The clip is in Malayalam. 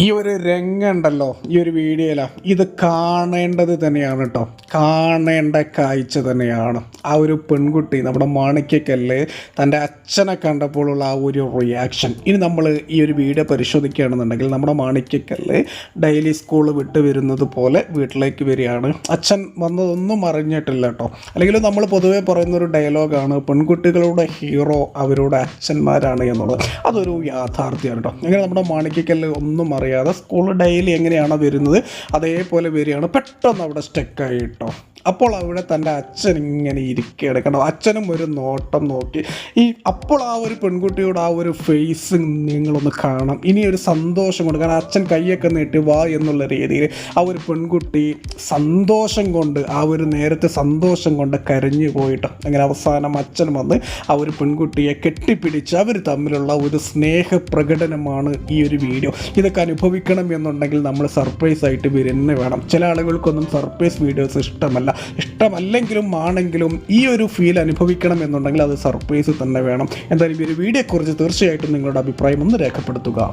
ഈ ഒരു രംഗമുണ്ടല്ലോ ഈ ഒരു വീഡിയോയിലാണ് ഇത് കാണേണ്ടത് തന്നെയാണ് കേട്ടോ കാണേണ്ട കാഴ്ച തന്നെയാണ്. ആ ഒരു പെൺകുട്ടി നമ്മുടെ മാണിക്കക്കല്ല് തന്റെ അച്ഛനെ കണ്ടപ്പോഴുള്ള ആ ഒരു റിയാക്ഷൻ ഇനി നമ്മൾ ഈ ഒരു വീഡിയോ പരിശോധിക്കുകയാണെന്നുണ്ടെങ്കിൽ നമ്മുടെ മാണിക്കക്കല്ല് ഡെയിലി സ്കൂൾ വിട്ട് വരുന്നത് പോലെ വീട്ടിലേക്ക് വരികയാണ്. അച്ഛൻ വന്നതൊന്നും അറിഞ്ഞിട്ടില്ല കേട്ടോ. അല്ലെങ്കിൽ നമ്മൾ പൊതുവേ പറയുന്നൊരു ഡയലോഗാണ് പെൺകുട്ടികളുടെ ഹീറോ അവരുടെ അച്ഛന്മാരാണ് എന്നുള്ളത്. അതൊരു യാഥാർത്ഥ്യമാണ് കേട്ടോ. അങ്ങനെ നമ്മുടെ മാണിക്കക്കല്ല് ഒന്നും അറിയാതെ സ്കൂൾ ഡെയിലി എങ്ങനെയാണ് വരുന്നത് അതേപോലെ വരികയാണ്. പെട്ടെന്ന് അവിടെ സ്റ്റക്കായി കേട്ടോ അപ്പോൾ അവിടെ തന്റെ അച്ഛൻ ഇങ്ങനെ ഇരിക്കുകയാണ് കാരണം അച്ഛനും ഒരു നോട്ടം നോക്കി. ഈ അപ്പോൾ ആ ഒരു പെൺകുട്ടിയുടെ ആ ഒരു ഫേസ് നിങ്ങളൊന്ന് കാണാം. ഇനി ഒരു സന്തോഷം കൊണ്ട് കാരണം അച്ഛൻ കൈയൊക്കെ നീട്ടി വാ എന്നുള്ള രീതിയിൽ ആ ഒരു പെൺകുട്ടി സന്തോഷം കൊണ്ട് ആ ഒരു നേരത്തെ സന്തോഷം കൊണ്ട് കരഞ്ഞു പോയിട്ട് അങ്ങനെ അവസാനം അച്ഛൻ വന്ന് ആ ഒരു പെൺകുട്ടിയെ കെട്ടിപ്പിടിച്ച് അവർ തമ്മിലുള്ള ഒരു സ്നേഹ പ്രകടനമാണ് ഈ ഒരു വീഡിയോ. ഇതൊക്കെ അനുഭവിക്കണം എന്നുണ്ടെങ്കിൽ നമ്മൾ സർപ്രൈസ് ആയിട്ട് വരുന്നേ വേണം. ചില ആളുകൾക്കൊന്നും സർപ്രൈസ് വീഡിയോസ് ഇഷ്ടമല്ല. ഇഷ്ടമല്ലെങ്കിലും ആണെങ്കിലും ഈ ഒരു ഫീൽ അനുഭവിക്കണം എന്നുണ്ടെങ്കിൽ അത് സർപ്രൈസ് തന്നെ വേണം. എന്തായാലും ഈ ഒരു വീഡിയോയെക്കുറിച്ച് തീർച്ചയായിട്ടും നിങ്ങളുടെ അഭിപ്രായം ഒന്ന് രേഖപ്പെടുത്തുക.